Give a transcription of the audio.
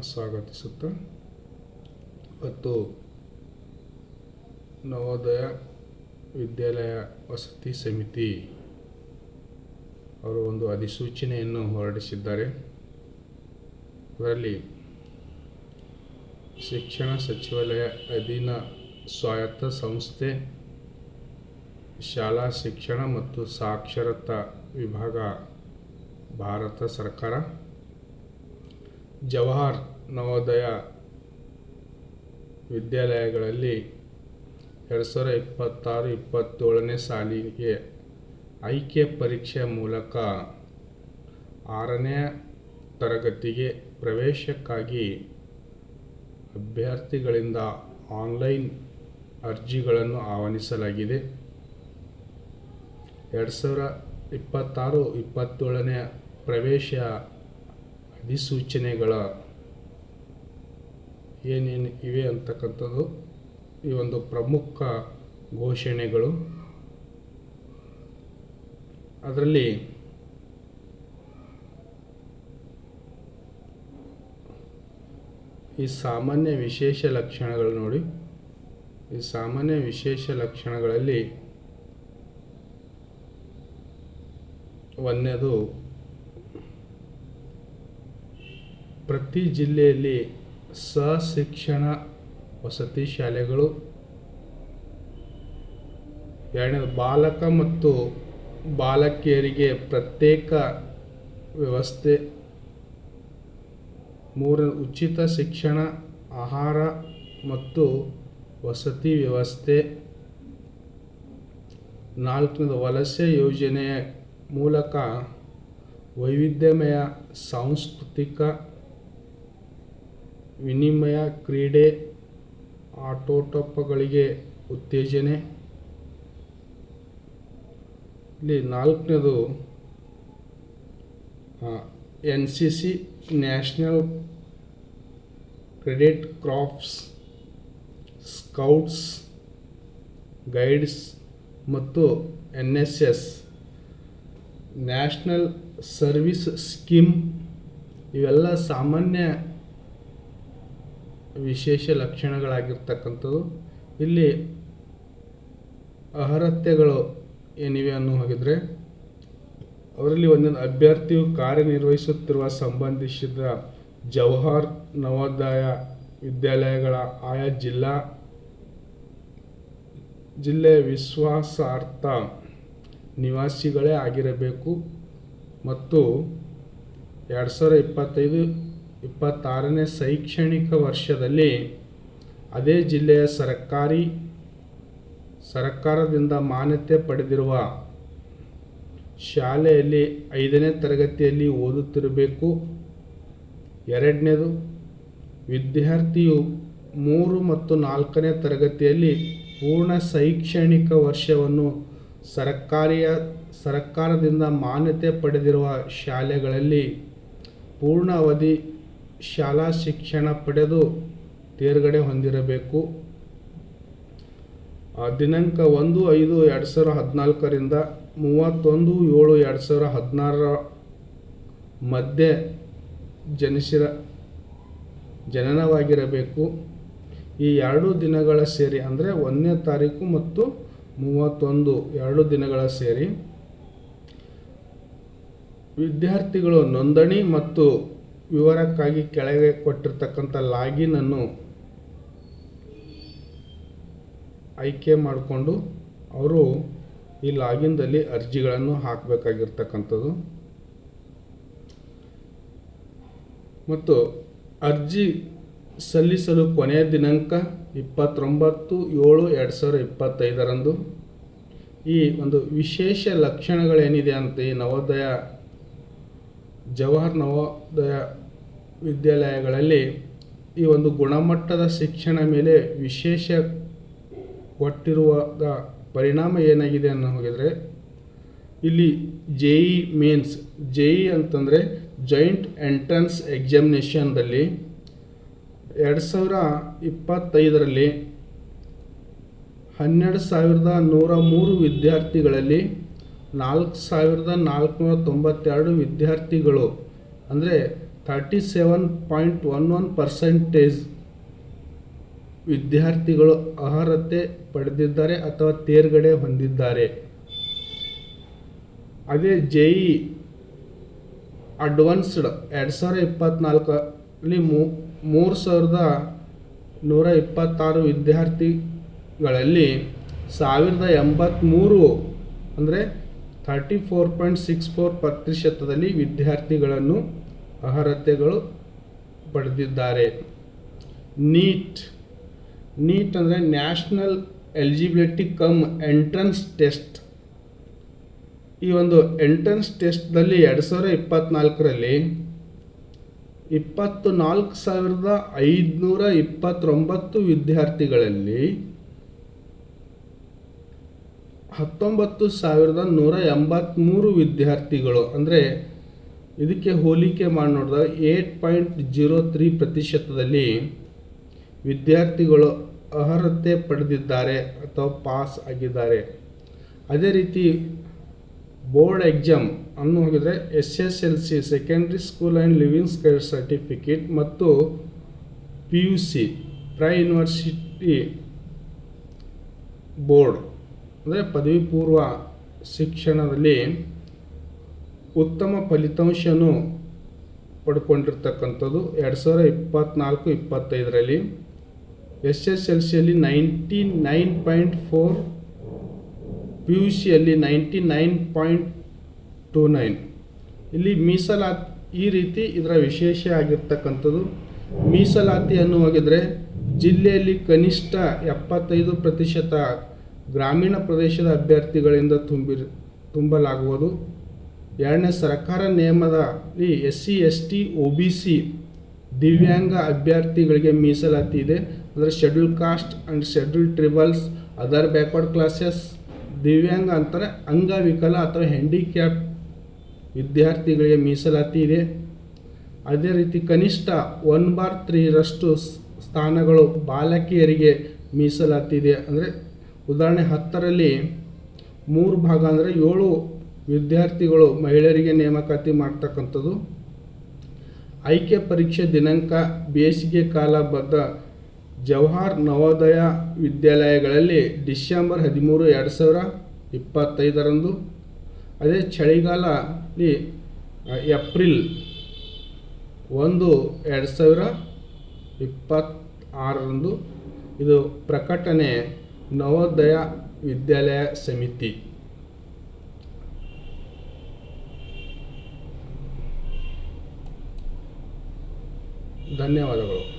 ಸ್ವಾಗತಿಸುತ್ತಾ ಇವತ್ತು ನವೋದಯ ವಿದ್ಯಾಲಯ ವಸತಿ ಸಮಿತಿ ಅವರು ಒಂದು ಅಧಿಸೂಚನೆಯನ್ನು ಹೊರಡಿಸಿದ್ದಾರೆ. ಅದರಲ್ಲಿ ಶಿಕ್ಷಣ ಸಚಿವಾಲಯ ಅಧೀನ ಸ್ವಾಯತ್ತ ಸಂಸ್ಥೆ, ಶಾಲಾ ಶಿಕ್ಷಣ ಮತ್ತು ಸಾಕ್ಷರತಾ ವಿಭಾಗ, ಭಾರತ ಸರ್ಕಾರ ಜವಾಹರ್ ನವೋದಯ ವಿದ್ಯಾಲಯಗಳಲ್ಲಿ ಎರಡು ಸಾವಿರ ಇಪ್ಪತ್ತಾರು, ಇಪ್ಪತ್ತೇಳನೇ ಸಾಲಿಗೆ ಆಯ್ಕೆ ಪರೀಕ್ಷೆ ಮೂಲಕ ಆರನೇ ತರಗತಿಗೆ ಪ್ರವೇಶಕ್ಕಾಗಿ ಅಭ್ಯರ್ಥಿಗಳಿಂದ ಆನ್ಲೈನ್ ಅರ್ಜಿಗಳನ್ನು ಆಹ್ವಾನಿಸಲಾಗಿದೆ. ಎರಡು ಸಾವಿರ ಇಪ್ಪತ್ತಾರು, ಇಪ್ಪತ್ತೇಳನೇ ಪ್ರವೇಶ ಅಧಿಸೂಚನೆಗಳ ಏನೇನು ಇವೆ ಅಂತಕ್ಕಂಥದ್ದು, ಈ ಒಂದು ಪ್ರಮುಖ ಘೋಷಣೆಗಳು. ಅದರಲ್ಲಿ ಈ ಸಾಮಾನ್ಯ ವಿಶೇಷ ಲಕ್ಷಣಗಳು ನೋಡಿ. ಈ ಸಾಮಾನ್ಯ ವಿಶೇಷ ಲಕ್ಷಣಗಳಲ್ಲಿ ಒಂದನೇದು ಪ್ರತಿ ಜಿಲ್ಲೆಯಲ್ಲಿ ಸಶಿಕ್ಷಣ ವಸತಿ ಶಾಲೆಗಳು, ಎರಡನೇದು ಬಾಲಕ ಮತ್ತು ಬಾಲಕಿಯರಿಗೆ ಪ್ರತ್ಯೇಕ ವ್ಯವಸ್ಥೆ ಮೂರ ಉಚಿತ ಶಿಕ್ಷಣ, ಆಹಾರ ಮತ್ತು ವಸತಿ ವ್ಯವಸ್ಥೆ, ನಾಲ್ಕನೇದು ವಲಸೆ ಯೋಜನೆಯ ಮೂಲಕ ವೈವಿಧ್ಯಮಯ ಸಾಂಸ್ಕೃತಿಕ ವಿನಿಮಯ ಕ್ರೀಡೆ ಆಟೋಟಪ್ಪಗಳಿಗೆ ಉತ್ತೇಜನೆ. ಇಲ್ಲಿ ನಾಲ್ಕನೇದು N C C national cadet corps scouts, guides ಮತ್ತು N S S. National service scheme ಇವೆಲ್ಲ ಸಾಮಾನ್ಯ ವಿಶೇಷ ಲಕ್ಷಣಗಳಾಗಿರ್ತಕ್ಕಂಥದ್ದು. ಇಲ್ಲಿ ಅರ್ಹತೆಗಳು ಏನಿವೆ ಅನ್ನೋ ಹಾಗಿದ್ರೆ, ಅವರಲ್ಲಿ ಒಂದೊಂದು ಅಭ್ಯರ್ಥಿಯು ಕಾರ್ಯನಿರ್ವಹಿಸುತ್ತಿರುವ ಸಂಬಂಧಿಸಿದ ಜವಾಹರ್ ನವೋದಯ ವಿದ್ಯಾಲಯಗಳ ಆಯಾ ಜಿಲ್ಲಾ ಜಿಲ್ಲೆಯ ವಿಶ್ವಾಸಾರ್ಥ ನಿವಾಸಿಗಳೇ ಆಗಿರಬೇಕು. ಮತ್ತು ಎರಡು ಸಾವಿರ ಇಪ್ಪತ್ತೈದು ಇಪ್ಪತ್ತಾರನೇ ಶೈಕ್ಷಣಿಕ ವರ್ಷದಲ್ಲಿ ಅದೇ ಜಿಲ್ಲೆಯ ಸರ್ಕಾರಿ, ಸರ್ಕಾರದಿಂದ ಮಾನ್ಯತೆ ಪಡೆದಿರುವ ಶಾಲೆಯಲ್ಲಿ ಐದನೇ ತರಗತಿಯಲ್ಲಿ ಓದುತ್ತಿರಬೇಕು. ಎರಡನೇದು, ವಿದ್ಯಾರ್ಥಿಯು ಮೂರು ಮತ್ತು ನಾಲ್ಕನೇ ತರಗತಿಯಲ್ಲಿ ಪೂರ್ಣ ಶೈಕ್ಷಣಿಕ ವರ್ಷವನ್ನು ಸರ್ಕಾರಿಯ, ಸರ್ಕಾರದಿಂದ ಮಾನ್ಯತೆ ಪಡೆದಿರುವ ಶಾಲೆಗಳಲ್ಲಿ ಪೂರ್ಣ ಅವಧಿ ಶಾಲಾ ಶಿಕ್ಷಣ ಪಡೆದು ತೇರ್ಗಡೆ ಹೊಂದಿರಬೇಕು. ದಿನಾಂಕ ಒಂದು ಐದು ಎರಡು ಸಾವಿರ ಹದಿನಾಲ್ಕರಿಂದ ಮೂವತ್ತೊಂದು ಏಳು ಎರಡು ಸಾವಿರ ಹದಿನಾರರ ಮಧ್ಯೆ ಜನಿಸಿರ ಜನನವಾಗಿರಬೇಕು. ಈ ಎರಡು ದಿನಗಳ ಸೇರಿ ಅಂದರೆ ಒಂದನೇ ತಾರೀಕು ಮತ್ತು ಮೂವತ್ತೊಂದು ಎರಡು ದಿನಗಳ ಸೇರಿ ವಿದ್ಯಾರ್ಥಿಗಳು ನೋಂದಣಿ ಮತ್ತು ವಿವರಕ್ಕಾಗಿ ಕೆಳಗೆ ಕೊಟ್ಟಿರ್ತಕ್ಕಂಥ ಲಾಗಿನ್ ಅನ್ನು ಆಯ್ಕೆ ಮಾಡಿಕೊಂಡು ಅವರು ಈ ಲಾಗಿನ್ದಲ್ಲಿ ಅರ್ಜಿಗಳನ್ನು ಹಾಕಬೇಕಾಗಿರ್ತಕ್ಕಂಥದ್ದು. ಮತ್ತು ಅರ್ಜಿ ಸಲ್ಲಿಸಲು ಕೊನೆಯ ದಿನಾಂಕ ಇಪ್ಪತ್ತೊಂಬತ್ತು ಏಳು ಎರಡು ಸಾವಿರ ಇಪ್ಪತ್ತೈದರಂದು. ಈ ಒಂದು ವಿಶೇಷ ಲಕ್ಷಣಗಳೇನಿದೆ ಅಂತ ಈ ನವೋದಯ ಜವಾಹರ್ ನವೋದಯ ವಿದ್ಯಾಲಯಗಳಲ್ಲಿ ಈ ಒಂದು ಗುಣಮಟ್ಟದ ಶಿಕ್ಷಣ ಮೇಲೆ ವಿಶೇಷ ಕೊಟ್ಟಿರುವಾಗ ಪರಿಣಾಮ ಏನಾಗಿದೆ ಅನ್ನೋ ಹೋಗಿದರೆ ಇಲ್ಲಿ J E mains J E ಅಂತಂದರೆ ಜಾಯಿಂಟ್ ಎಂಟ್ರೆನ್ಸ್ ಎಕ್ಸಾಮಿನೇಷನ್ದಲ್ಲಿ ಎರಡು ಸಾವಿರ ಇಪ್ಪತ್ತೈದರಲ್ಲಿ ಹನ್ನೆರಡು ಸಾವಿರದ ನೂರ ಮೂರು ವಿದ್ಯಾರ್ಥಿಗಳಲ್ಲಿ ನಾಲ್ಕು ಸಾವಿರದ ನಾಲ್ಕುನೂರ ತೊಂಬತ್ತೆರಡು ವಿದ್ಯಾರ್ಥಿಗಳು, ಅಂದರೆ thirty seven point one one percentage ವಿದ್ಯಾರ್ಥಿಗಳು ಅರ್ಹತೆ ಪಡೆದಿದ್ದಾರೆ ಅಥವಾ ತೇರ್ಗಡೆ ಹೊಂದಿದ್ದಾರೆ. ಅದೇ ಜೆ ಇ ಅಡ್ವಾನ್ಸ್ಡ್ ಎರಡು ಸಾವಿರ ಇಪ್ಪತ್ತ್ನಾಲ್ಕರಲ್ಲಿ ಮೂರು ಸಾವಿರದ ನೂರ ಇಪ್ಪತ್ತಾರು ವಿದ್ಯಾರ್ಥಿಗಳಲ್ಲಿ ಸಾವಿರದ ಎಂಬತ್ತ್ಮೂರು ಅಂದರೆ thirty four point six four ಪ್ರತಿಶತದಲ್ಲಿ ವಿದ್ಯಾರ್ಥಿಗಳನ್ನು ಅರ್ಹತೆಗಳು ಪಡೆದಿದ್ದಾರೆ. ನೀಟ್. ನೀಟ್ ಅಂದರೆ national eligibility cum entrance test. ಈ ಒಂದು ಎಂಟ್ರೆನ್ಸ್ ಟೆಸ್ಟ್ದಲ್ಲಿ ಎರಡು ಸಾವಿರ ಇಪ್ಪತ್ತ್ನಾಲ್ಕರಲ್ಲಿ ಇಪ್ಪತ್ತು ನಾಲ್ಕು ಸಾವಿರದ ಐದುನೂರ ಇಪ್ಪತ್ತೊಂಬತ್ತು ವಿದ್ಯಾರ್ಥಿಗಳಲ್ಲಿ ಹತ್ತೊಂಬತ್ತು ಸಾವಿರದ ನೂರ ಎಂಬತ್ತ್ಮೂರು ವಿದ್ಯಾರ್ಥಿಗಳು, ಅಂದರೆ ಇದಕ್ಕೆ ಹೋಲಿಕೆ ಮಾಡಿ ನೋಡಿದಾಗ ಏಟ್ ಪಾಯಿಂಟ್ ಜೀರೋ ತ್ರೀ ಪ್ರತಿಶತದಲ್ಲಿ ವಿದ್ಯಾರ್ಥಿಗಳು ಅರ್ಹತೆ ಪಡೆದಿದ್ದಾರೆ ಅಥವಾ ಪಾಸ್ ಆಗಿದ್ದಾರೆ. ಅದೇ ರೀತಿ ಬೋರ್ಡ್ ಎಕ್ಸಾಮ್ ಅನ್ನು ಹೋಗಿದರೆ S S L C secondary school and leaving scare certificate ಮತ್ತು P U C pre university board. ಅಂದರೆ ಪದವಿ ಪೂರ್ವ ಶಿಕ್ಷಣದಲ್ಲಿ ಉತ್ತಮ ಫಲಿತಾಂಶವನ್ನು ಪಡ್ಕೊಂಡಿರ್ತಕ್ಕಂಥದ್ದು ಎರಡು ಸಾವಿರ ಇಪ್ಪತ್ತ್ನಾಲ್ಕು ಇಪ್ಪತ್ತೈದರಲ್ಲಿ. ಎಸ್ ಎಸ್ ಎಲ್ ಸಿಯಲ್ಲಿ ninety nine point four, P U ಸಿಯಲ್ಲಿ ninety nine point two nine. ಇಲ್ಲಿ ಮೀಸಲಾತಿ, ಈ ರೀತಿ ಇದರ ವಿಶೇಷ ಆಗಿರ್ತಕ್ಕಂಥದ್ದು. ಮೀಸಲಾತಿ ಅನ್ನುವಾಗಿದ್ದರೆ ಜಿಲ್ಲೆಯಲ್ಲಿ ಕನಿಷ್ಠ ಎಪ್ಪತ್ತೈದು ಪ್ರತಿಶತ ಗ್ರಾಮೀಣ ಪ್ರದೇಶದ ಅಭ್ಯರ್ಥಿಗಳಿಂದ ತುಂಬಿ, ತುಂಬಲಾಗುವುದು. ಎರಡನೇ ಸರ್ಕಾರ ನಿಯಮದಲ್ಲಿ S C S T O B C ದಿವ್ಯಾಂಗ ಅಭ್ಯರ್ಥಿಗಳಿಗೆ ಮೀಸಲಾತಿ ಇದೆ. ಅಂದರೆ schedule caste and schedule tribes other backward classes ದಿವ್ಯಾಂಗ ಅಂತಾರೆ ಅಂಗವಿಕಲ ಅಥವಾ ಹ್ಯಾಂಡಿಕ್ಯಾಪ್ ವಿದ್ಯಾರ್ಥಿಗಳಿಗೆ ಮೀಸಲಾತಿ ಇದೆ. ಅದೇ ರೀತಿ ಕನಿಷ್ಠ ಒನ್ ಬಾರ್ ತ್ರೀರಷ್ಟು ಸ್ಥಾನಗಳು ಬಾಲಕಿಯರಿಗೆ ಮೀಸಲಾತಿ ಇದೆ. ಅಂದರೆ ಉದಾಹರಣೆ ಹತ್ತರಲ್ಲಿ ಮೂರು ಭಾಗ ಅಂದರೆ ಏಳು ವಿದ್ಯಾರ್ಥಿಗಳು ಮಹಿಳೆಯರಿಗೆ ನೇಮಕಾತಿ ಮಾಡ್ತಕ್ಕಂಥದ್ದು. ಆಯ್ಕೆ ಪರೀಕ್ಷೆ ದಿನಾಂಕ, ಬೇಸಿಗೆ ಕಾಲ ಬದ್ಧ ಜವಾಹರ್ ನವೋದಯ ವಿದ್ಯಾಲಯಗಳಲ್ಲಿ ಡಿಸೆಂಬರ್ ಹದಿಮೂರು ಎರಡು ಸಾವಿರ ಇಪ್ಪತ್ತೈದರಂದು, ಅದೇ ಚಳಿಗಾಲದಲ್ಲಿ ಏಪ್ರಿಲ್ ಒಂದು ಎರಡು ಸಾವಿರ ಇಪ್ಪತ್ತಾರರಂದು ಇದು ಪ್ರಕಟಣೆ ನವೋದಯ ವಿದ್ಯಾಲಯ ಸಮಿತಿ. ಧನ್ಯವಾದಗಳು.